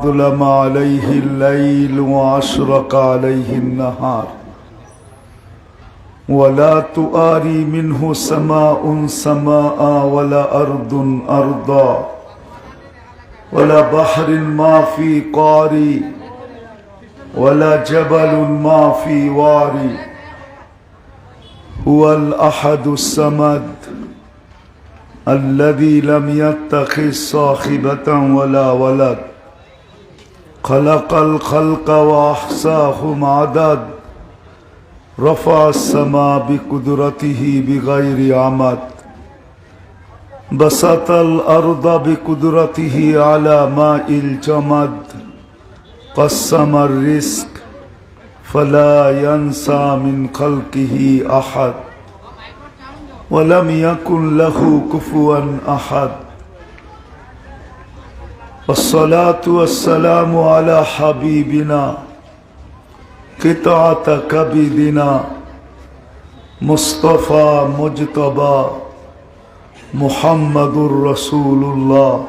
ظلم عليه الليل وأشرق عليه النهار. ولا تؤاري منه سماء سماء ولا أرض أرضا. ولا بحر ما في قاري. ولا جبل ما في واري. هو الأحد الصمد الذي لم يتخذ صاحبة ولا ولد. خلق الخلق وأحصاهم عدد. رفع السماء بقدرته بغير عمد. بسط الأرض بقدرته على ماء الجمد. قسم الرزق فلا ينسى من خلقه أحد. ولم يكن له كفوا أحد. والصلاة والسلام على حبيبنا قطعة كبدنا مصطفى مجتبى محمد رسول الله.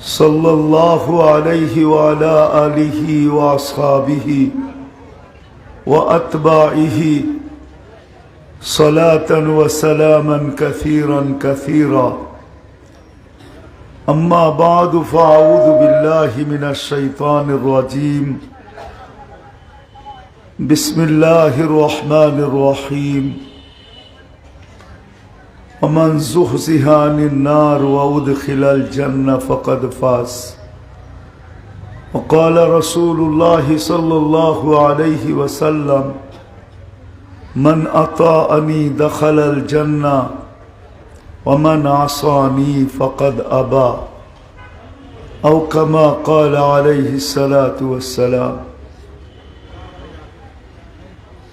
صلى الله عليه وعلى آله وأصحابه وأتباعه صلاة وسلاما كثيرا كثيرا. أما بعد فأعوذ بالله من الشيطان الرجيم. بسم الله الرحمن الرحيم. ومن زحزح عن النار وأدخل الجنة فقد فاز. وقال رسول الله صلى الله عليه وسلم من أطاعني دخل الجنة ومن عصاني فقد أبى أو كما قال عليه الصلاة والسلام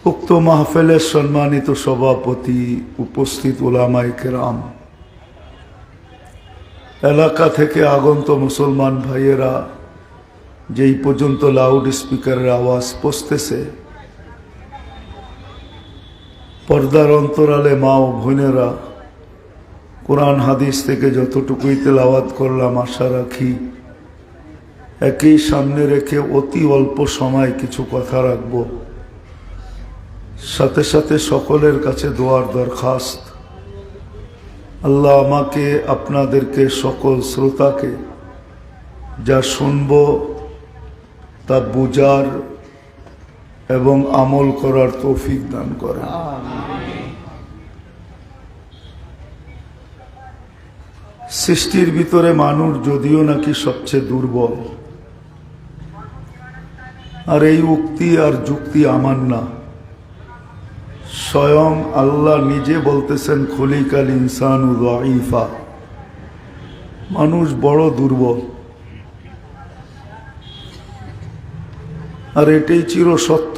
উক্ত মাহফিলের সম্মানিত সভাপতি উপস্থিত ওলামাই কেরাম এলাকা থেকে আগন্ত মুসলমান ভাইয়েরা যেই পর্যন্ত লাউড স্পিকারের আওয়াজ পৌঁছতেছে পর্দার অন্তরালে মা ও বোনেরা কোরআন হাদিস থেকে যতটুকুই তেলাওয়াত করলাম, আশা রাখি একই সামনে রেখে অতি অল্প সময় কিছু কথা রাখব। সাথে সাথে সকলের কাছে দোয়ার দরখাস্ত। আল্লাহ আমাকে, আপনাদেরকে, সকল শ্রোতাকে যা শুনব, তা বুজার এবং আমল করার তৌফিক দান করেন। সৃষ্টির ভিতরে মানুষ যদিও নাকি সবচেয়ে দুর্বল। আর এই উক্তি আর যুক্তি আমার না। স্বয়ং আল্লাহ নিজে বলতেছেন, খলিকাল ইনসান উদাইফা মানুষ বড় দুর্বল। আর এটাই চির সত্য।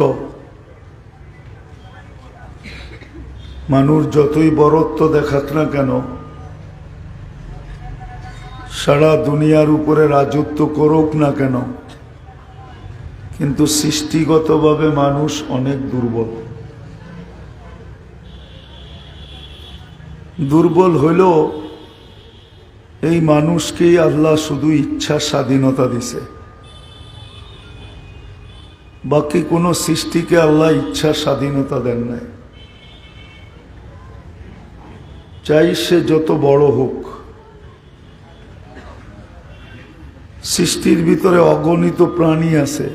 মানুষ যতই বরত্ব দেখাক না কেন সারা দুনিয়ার উপরে রাজত্ব করুক না কেন, কিন্তু সৃষ্টিগতভাবে মানুষ অনেক দুর্বল। দুর্বল হইলেও এই মানুষকেই আল্লাহ শুধু ইচ্ছা স্বাধীনতা দিছে। বাকি কোনো সৃষ্টিকে আল্লাহ ইচ্ছা স্বাধীনতা দেন নাই। চাই সে যত বড় হোক সৃষ্টির ভিতরে অগণিত প্রাণী আছে।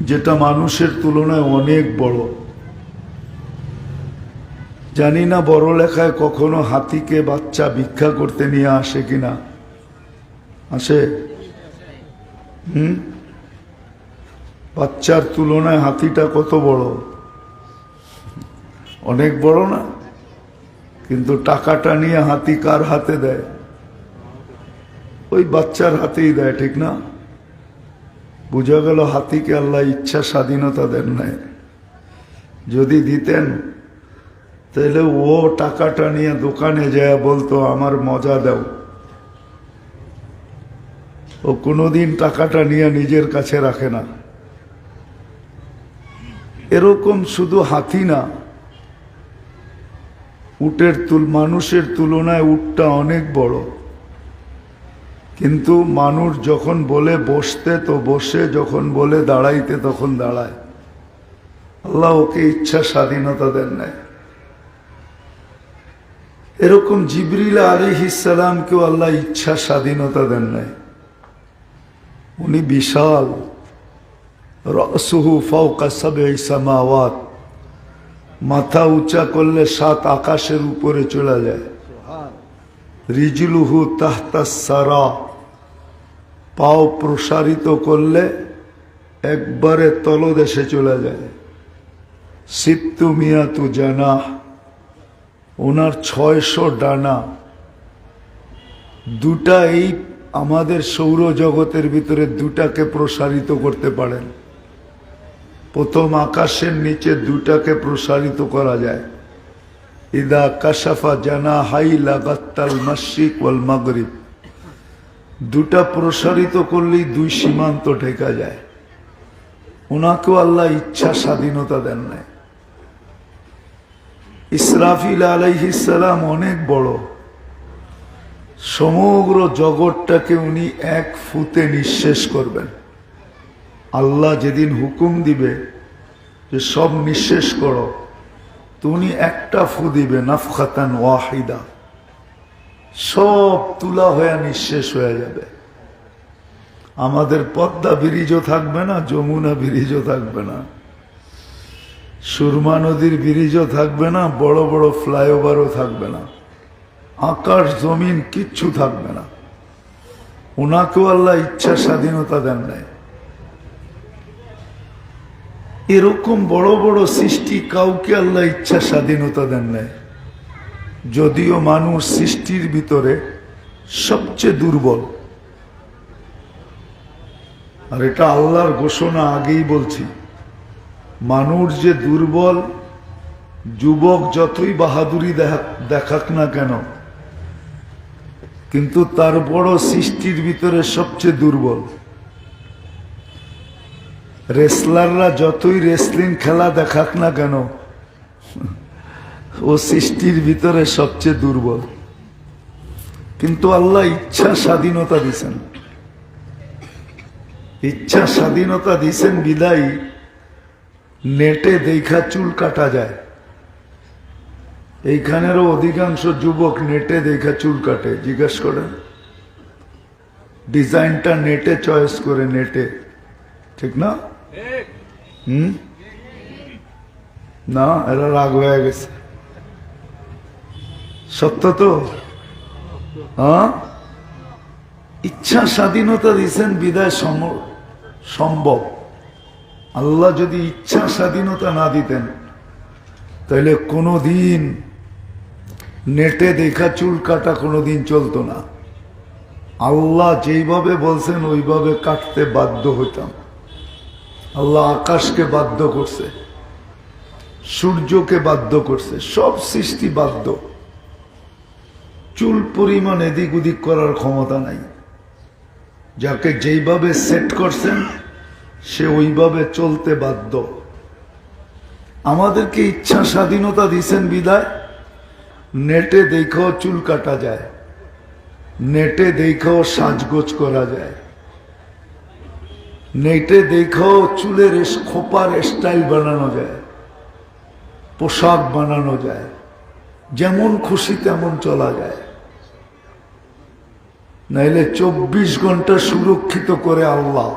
যেটা মানুষের তুলনায় অনেক বড়। জানি না বড় লেখায় কখনো হাতিকে বাচ্চা ভিক্ষা করতে নিয়ে আসে কিনা। আসে? হুম? বাচ্চার তুলনায় হাতিটা কত বড়? অনেক বড় না? কিন্তু টাকাটা নিয়ে হাতি কার হাতে দেয়? ওই বাচ্চার হাতেই দেয়, ঠিক না? বোঝা গেল হাতিকে আল্লাহ ইচ্ছা স্বাধীনতা দেন নাই। যদি দিতেন, তাহলে ও টাকাটা নিয়ে দোকানে যায় বলতো, আমার মজা দাও। ও কোনোদিন টাকাটা নিয়ে নিজের কাছে রাখে না। এরকম শুধু হাতি না, উটের তুল, মানুষের তুলনায় উটটা অনেক বড়। কিন্তু মানুষ যখন বলে বসতে, তো বসে, যখন বলে দাঁড়াইতে, তখন দাঁড়ায়। আল্লাহ ওকে ইচ্ছা স্বাধীনতা দেন নাই। এরকম জিবরিলা জিবরিল আলিহিসালামকেও আল্লাহ ইচ্ছা স্বাধীনতা দেন নাই। উনি বিশাল। মাথা উঁচা করলে সাত আকাশের উপরে চলে যায়। রিজলুহু তাহতা সারা। পাও প্রসারিত করলে একবারে তলদেশে চলে যায়। সিত্তু মিয়াতু জানা। ওনার ছয়শো ডানা। দুটা এই আমাদের সৌরজগতের ভিতরে দুটাকে প্রসারিত করতে পারেন। প্রথম আকাশের নিচে দুটাকে প্রসারিত করা যায়। ইদা কাশাফা জানা হাই লাগাত্তাল মাসিক ওয়াল মাগরিব দুটা প্রসারিত করলেই দুই সীমান্ত ঢেকা যায়। ওনাকেও আল্লাহ ইচ্ছা স্বাধীনতা দেন নাই। ইসরাফিল আলাইহিসালাম অনেক বড়। সমগ্র জগৎটাকে উনি এক ফুতে নিঃশেষ করবেন। আল্লাহ যেদিন হুকুম দিবে যে সব নিঃশেষ করো। তো উনি একটা ফু দিবে নাফখাতান ওয়াহিদা। সব তুলা হয়ে নিঃশেষ হয়ে যাবে। আমাদের পদ্মা ব্রিজও থাকবে না, যমুনা ব্রিজও থাকবে না। সুরমা নদীর ব্রিজও থাকবে না, বড় বড় ফ্লাইওভারও থাকবে না। আকাশ, জমিন কিচ্ছু থাকবে না। ওনাকেও আল্লাহ ইচ্ছা স্বাধীনতা দেন নাই। এরকম বড় বড় সৃষ্টি কাউকে আল্লাহ ইচ্ছা স্বাধীনতা দেন নাই। যদিও মানুষ সৃষ্টির ভিতরে সবচেয়ে দুর্বল। আর এটা আল্লাহর ঘোষণা আগেই বলছি। মানুষ যে দুর্বল, যুবক যতই বাহাদুরি দেখা- দেখাক না কেন, কিন্তু তার বড় সৃষ্টির ভিতরে সবচেয়ে দুর্বল। রেসলাররা যতই রেসলিং খেলা দেখাক না কেন, ও সৃষ্টির ভিতরে সবচেয়ে দুর্বল। কিন্তু আল্লাহ ইচ্ছা স্বাধীনতা দিছেন। ইচ্ছা স্বাধীনতা দিছেন বিদায়, নেটে দেখা চুল কাটা যায়। এইখানেরও অধিকাংশ যুবক নেটে দেখা চুল কাটে, জিজ্ঞাসা করেন। ডিজাইনটা নেটে চয়েস করে নেটে, ঠিক না? হুম না এরা রাগ হয়ে গেছে সত্য তো? ইচ্ছা স্বাধীনতা দিয়েছেন বিদায় সম্ভব। আল্লাহ যদি ইচ্ছা স্বাধীনতা না দিতেন, তাহলে কোনো দিন নেটে দেখা চুল কাটা কোনো দিন চলতো না। আল্লাহ যেইভাবে বলছেন, ওইভাবে কাটতে বাধ্য হইতাম। আল্লাহ আকাশকে বাধ্য করছে, সূর্যকে বাধ্য করছে, সব সৃষ্টি বাধ্য। চুল পরিমাণ এদিক ওদিক করার ক্ষমতা নাই। যাকে যেইভাবে সেট করছেন, সে ওইভাবে চলতে বাধ্য। আমাদেরকে ইচ্ছা স্বাধীনতা দিছেন বিদায়। নেটে দেখেও চুল কাটা যায়, নেটে দেখেও সাজগোজ করা যায়। নেটে দেখো চুলের খোপার স্টাইল বানানো যায়, পোশাক বানানো যায়, যেমন খুশি তেমন চলা যায়। নাইলে চব্বিশ ঘণ্টা সুরক্ষিত করে আল্লাহ।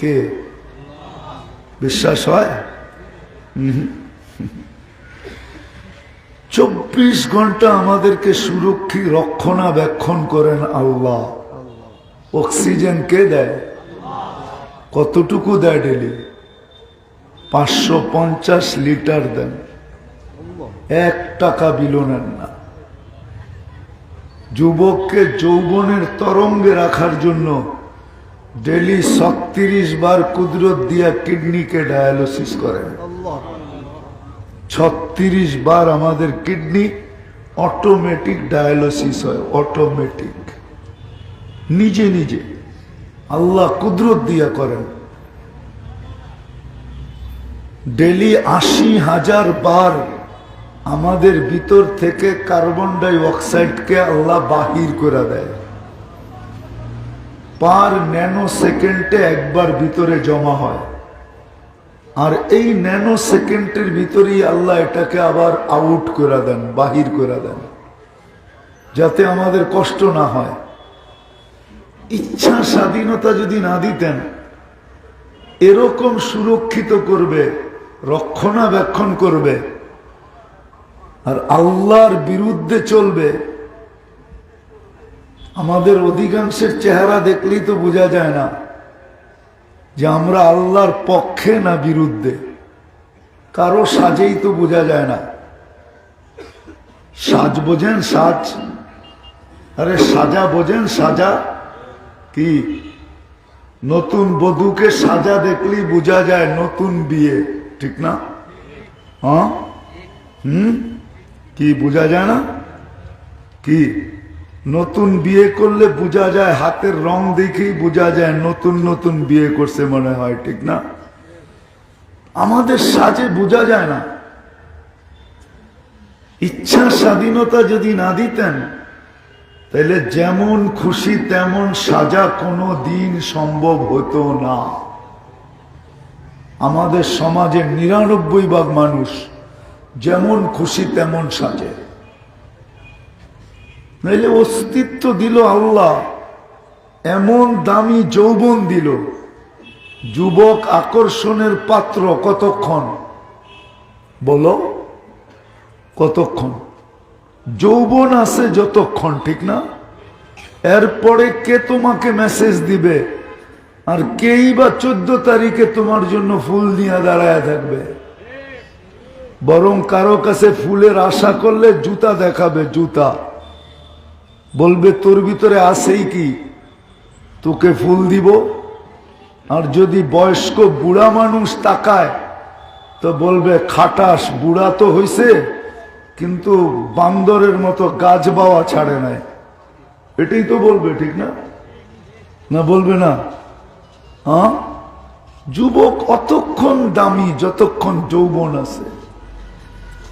কে? বিশ্বাস হয়? চব্বিশ ঘণ্টা আমাদেরকে সুরক্ষিত রক্ষণাবেক্ষণ করেন আল্লাহ। অক্সিজেন কে দেয়? কতটুকু দেয় ডেলি পাঁচশো পঞ্চাশ লিটার দেন। এক টাকা বিল নেন না। যুবককে যৌবনের তরঙ্গে রাখার জন্য ডেলি ছত্রিশ বার কুদরত দিয়া কিডনিকে ডায়ালিসিস করেন। ছত্রিশ বার আমাদের কিডনি অটোমেটিক ডায়ালিসিস হয় অটোমেটিক নিজে নিজে। আল্লাহ কুদরত দিয়া করেন। ডেলি আশি হাজার বার আমাদের ভিতর থেকে কার্বন ডাই অক্সাইডকে আল্লাহ বাহির করে দেয়। পার ন্যানো সেকেন্ডে একবার ভিতরে জমা হয়। আর এই ন্যানো সেকেন্ডের ভিতরেই আল্লাহ এটাকে আবার আউট করে দেন, বাহির করে দেন। যাতে আমাদের কষ্ট না হয়। ইচ্ছা স্বাধীনতা যদি না দিতেন, এরকম সুরক্ষিত করবে, রক্ষণাবেক্ষণ করবে, আর আল্লাহর বিরুদ্ধে চলবে, আমাদের অধিকাংশের চেহারা দেখলেই তো বোঝা যায় না যে আমরা আল্লাহর পক্ষে না বিরুদ্ধে। কারও সাজেই তো বোঝা যায় না। সাজ বোঝেন সাজ, আরে সাজা বোঝেন সাজা। কি? নতুন বধূকে সাজা দেখলেই বোঝা যায় নতুন বিয়ে, ঠিক না? হ্যাঁ? হুম? কি, বোঝা যায় না? কি? নতুন বিয়ে করলে বোঝা যায়, হাতের রং দেখেই বোঝা যায়, নতুন নতুন বিয়ে করছে মনে হয়, ঠিক না? আমাদের সাজে বোঝা যায় না। ইচ্ছা স্বাধীনতা যদি না দিতেন তাহলে যেমন খুশি তেমন সাজা কোনো দিন সম্ভব হতো না। আমাদের সমাজের নিরানব্বই ভাগ মানুষ যেমন খুশি তেমন সাজে। নাইলে অস্তিত্ব দিল আল্লাহ, এমন দামি যৌবন দিল। যুবক আকর্ষণের পাত্র কতক্ষণ? বলো, কতক্ষণ? যৌবন আছে যতক্ষণ, ঠিক না? এরপরে কে তোমাকে মেসেজ দিবে? আর কেই বা চোদ্দ তারিখে তোমার জন্য ফুল নিয়ে দাঁড়ায় থাকবে? বরং কারও কাছে ফুলের আশা করলে জুতা দেখাবে, জুতা। বলবে, তোর ভিতরে আসেই কি? তোকে ফুল দিব? আর যদি বয়স্ক বুড়া মানুষ তাকায়, তো বলবে, খাটাস, বুড়া তো হইছে? কিন্তু বান্দরের মতো গাছ বাওয়া ছাড়ে নাই। এটাই তো বলবে, ঠিক না? না, বলবে না। হ্যাঁ? যুবক অতক্ষণ দামি, যতক্ষণ যৌবন আছে।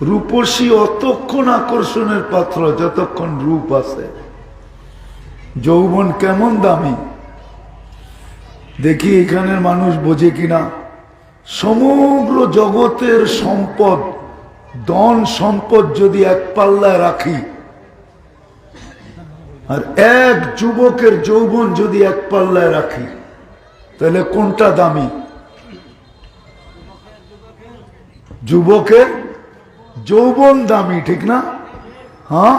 রূপসী অতক্ষণ আকর্ষণের পাত্র, যতক্ষণ রূপ আছে। যৌবন কেমন দামি? দেখি এখানের মানুষ বোঝে কিনা। সমগ্র জগতের সম্পদ ধন সম্পদ যদি এক পাল্লায় রাখি, আর এক যুবকের যৌবন যদি এক পাল্লায় রাখি, তাহলে কোনটা দামি? যুবকের যৌবন দামি, ঠিক না? হ্যাঁ?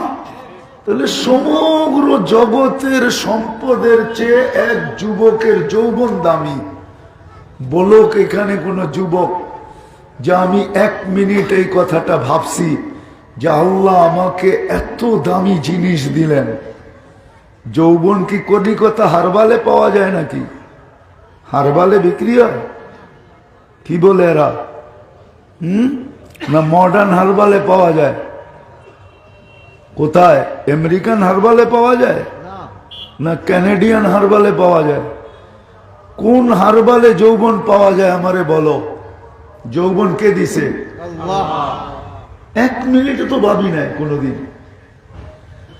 তাহলে সমগ্র জগতের সম্পদের চেয়ে এক যুবকের যৌবন দামি। বলুক এখানে কোনো যুবক যে আমি এক মিনিট এই কথাটা ভাবছি যে আল্লাহ আমাকে এত দামি জিনিস দিলেন। যৌবন কি কলিকতা হারবালে পাওয়া যায় নাকি? হারবালে বিক্রি হয়? কি বলে এরা? হুম? না মডার্ন হারবালে পাওয়া যায়? কোথায়? আমেরিকান হারবালে পাওয়া যায়? না ক্যানেডিয়ান হারবালে পাওয়া যায়? কোন হারবালে যৌবন পাওয়া যায় আমারে বলো? যৌবন কে দিছে। এক মিনিটে তো ভাবি নাই কোনোদিন।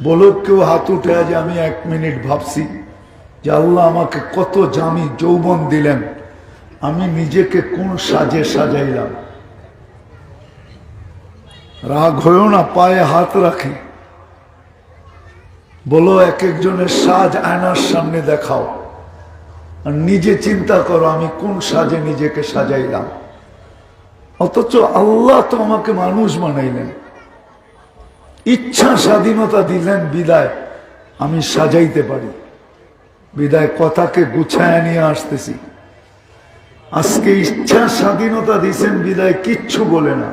বলো কেউ হাত উঠে যে আমি এক মিনিট ভাবছি যে আল্লাহ আমাকে কত জামি যৌবন দিলেন। আমি নিজেকে কোন সাজে সাজাইলাম। রাগ হয়েও না, পায়ে হাত রাখি। বলো, এক একজনের সাজ আয়নার সামনে দেখাও। আর নিজে চিন্তা করো, আমি কোন সাজে নিজেকে সাজাইলাম। অথচ আল্লাহ তো আমাকে মানুষ বানাইলেন। ইচ্ছা স্বাধীনতা দিলেন বিদায়, আমি সাজাইতে পারি। বিদায় কথাকে গুছায় নিয়ে আসতেছি। আজকে ইচ্ছা স্বাধীনতা দিছেন বিদায় কিচ্ছু বলে না।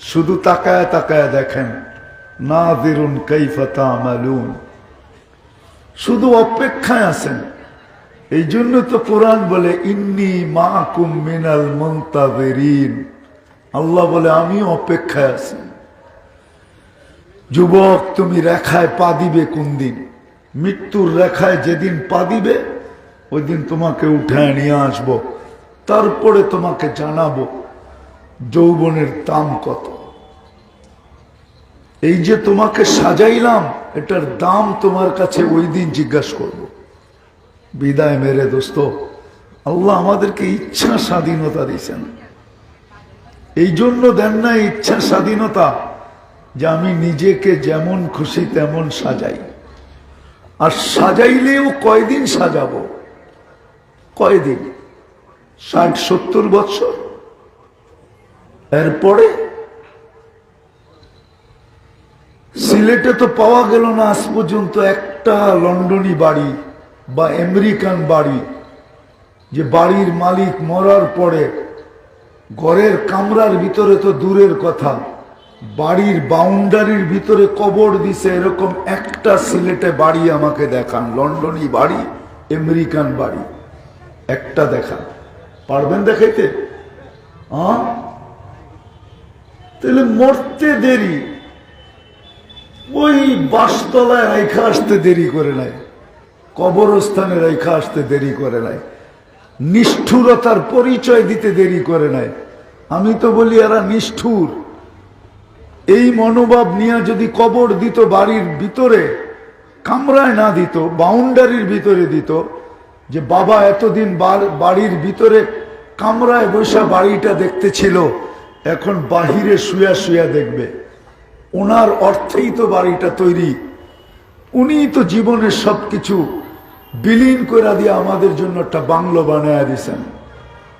শুধু তাকায় তাকায় দেখেন না দিরুন কৈফতা মালুন শুধু অপেক্ষায় আছেন। এই জন্য তো কোরআন বলে, ইন্নি মা মিনাল মন্তাবেরিন আল্লাহ বলে আমি অপেক্ষায় আছি। যুবক, তুমি রেখায় পা দিবে কোন দিন? মৃত্যুর রেখায় যেদিন পা দিবে, ওই দিন তোমাকে উঠায় নিয়ে আসব। তারপরে তোমাকে জানাব যৌবনের দাম কত। এই যে তোমাকে সাজাইলাম, এটার দাম তোমার কাছে ওই দিন জিজ্ঞাসা করব। বিদায় মেরে দোস্ত, আল্লাহ আমাদেরকে ইচ্ছা স্বাধীনতা দিয়েছেন। এই জন্য দেন না ইচ্ছা স্বাধীনতা যে আমি নিজেকে যেমন খুশি তেমন সাজাই। আর সাজাইলেও কয়দিন সাজাবো? কয়দিন? ষাট, সত্তর বছর? এরপরে? সিলেটে তো পাওয়া গেল না, আজ পর্যন্ত একটা লন্ডনী বাড়ি বা আমেরিকান বাড়ি, যে বাড়ির মালিক মরার পরে ঘরের কামরার ভিতরে তো দূরের কথা, বাড়ির বাউন্ডারির ভিতরে কবর দিছে, এরকম একটা সিলেটে বাড়ি আমাকে দেখান, লন্ডনী বাড়ি, আমেরিকান বাড়ি, একটা দেখান। পারবেন দেখাইতে? হ্যাঁ তাহলে মরতে দেরি, ওই বাসতলায় রেখা আসতে দেরি করে নাই। কবরস্থানে রেখা আসতে দেরি করে নাই। নিষ্ঠুরতার পরিচয় দিতে দেরি করে নাই। আমি তো বলি, এরা নিষ্ঠুর। এই মনোভাব নিয়ে যদি কবর দিত, বাড়ির ভিতরে, কামরায় না দিত, বাউন্ডারির ভিতরে দিত, যে বাবা এতদিন বাড়ির ভিতরে কামরায় বসা বাড়িটা দেখতে ছিল, এখন বাহিরে শুয়া শুয়া দেখবে। ওনার অর্থেই তো বাড়িটা তৈরি। উনিই তো জীবনের সবকিছু। বিলীন করে দিয়ে আমাদের জন্য একটা বাংলো বানায় দিছেন।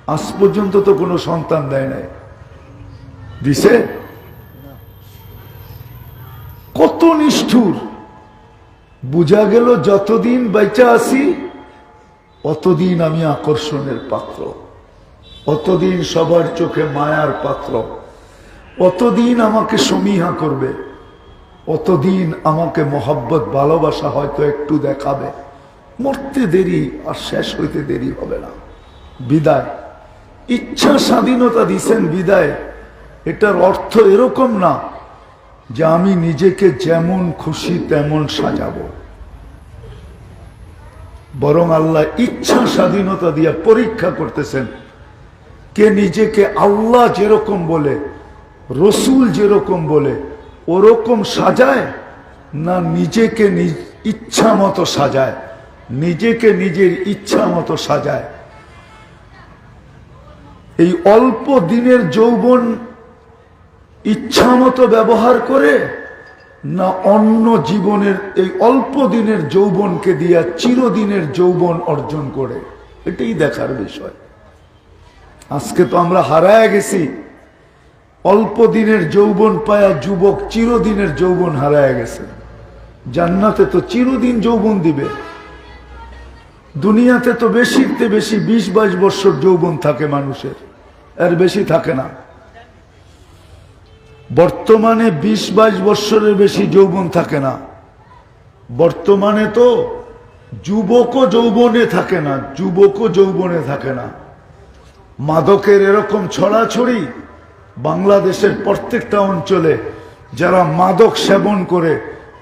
আজ পর্যন্ত তো কোনো সন্তান দেয় নাই। দিছে? কত নিষ্ঠুর। বুঝা গেল যতদিন বেচা আছি, অতদিন আমি আকর্ষণের পাত্র। অতদিন সবার চোখে মায়ার পাত্র। অতদিন আমাকে সমীহা করবে। অতদিন আমাকে মহব্বত, ভালোবাসা হয়তো একটু দেখাবে। মরতে দেরি আর শেষ হইতে দেরি হবে না। বিদায়। ইচ্ছা স্বাধীনতা দিছেন বিদায়। এটার অর্থ এরকম না যে আমি নিজেকে যেমন খুশি তেমন সাজাবো। বরং আল্লাহ ইচ্ছা স্বাধীনতা দিয়ে পরীক্ষা করতেছেন, কে নিজেকে আল্লাহ যেরকম বলে, রসুল যেরকম বলে, ওরকম সাজায় না নিজেকে ইচ্ছা মতো সাজায়? নিজেকে নিজের ইচ্ছা মতো সাজায়। এই অল্প দিনের যৌবন ইচ্ছা মতো ব্যবহার করে না অন্য জীবনের এই অল্প দিনের যৌবনকে দিয়া চিরদিনের যৌবন অর্জন করে? এটাই দেখার বিষয়। আজকে তো আমরা হারায় গেছি। অল্প দিনের যৌবন পায়া যুবক চিরদিনের যৌবন হারায় গেছে। জান্নাতে তো চিরদিন যৌবন দিবে। দুনিয়াতে তো বেশিতে বেশি বিশ বাইশ বছর যৌবন থাকে মানুষের। এর বেশি থাকে না। বর্তমানে বিশ বাইশ বৎসরের বেশি যৌবন থাকে না। বর্তমানে তো যুবকও যৌবনে থাকে না, যুবকও যৌবনে থাকে না। মাদকের এরকম ছড়াছড়ি বাংলাদেশের প্রত্যেকটা অঞ্চলে যারা মাদক সেবন করে,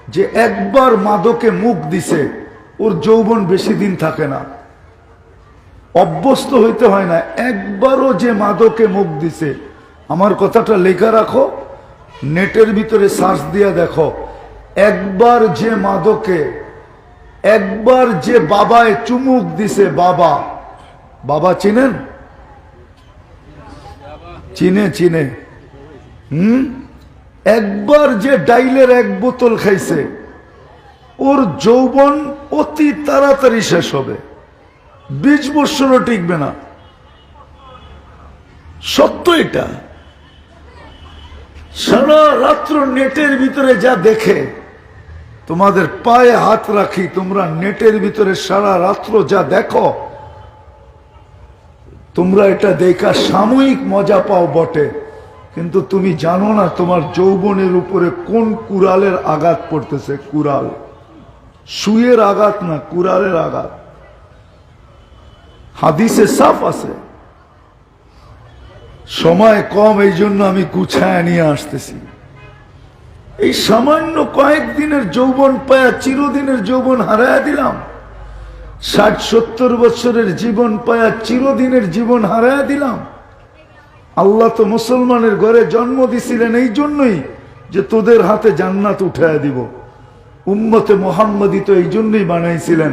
যে একবার মাদকে মুখ দিছে ওর যৌবন বেশি দিন থাকে না। অভ্যস্ত হইতে হয় না, একবারও যে মাদকে মুখ দিছে। আমার কথাটা লেখা রাখো, নেটের ভিতরে সার্চ দিয়ে দেখো। একবার যে মাদকে, একবার যে বাবায় চুমুক দিছে বাবা। বাবা চিনেন? চিনে চিনে। হুম? একবার যে ডাইলের এক বোতল খাইছে। ওর যৌবন অতি তাড়াতাড়ি শেষ হবে। বিশ বৎসরও টিকবে না। সত্য এটা। সারা রাত্র নেটের ভিতরে যা দেখে, তোমাদের পায়ে হাত রাখি, তোমরা নেটের ভিতরে সারা রাত্র যা দেখো, তোমরা এটা দেখা সাময়িক মজা পাও বটে। কিন্তু তুমি জানো না তোমার যৌবনের উপরে কোন কুরালের আঘাত পড়তেছে কুরাল সুয়ের আঘাত না কুরালের আঘাত। হাদিসে সাফ আছে। সময় কম, এই জন্য আমি গুছায় নিয়ে আসতেছি। এই সামান্য কয়েকদিনের যৌবন পায়া, চিরদিনের যৌবন হারায়া দিলাম। ষাট, সত্তর বছরের জীবন পায়া, চিরদিনের জীবন হারায়া দিলাম। আল্লাহ তো মুসলমানের ঘরে জন্ম দিছিলেন এই জন্যই যে তোদের হাতে জান্নাত উঠায়া দিব। উম্মতে মোহাম্মদী তো এই জন্যই বানাইছিলেন।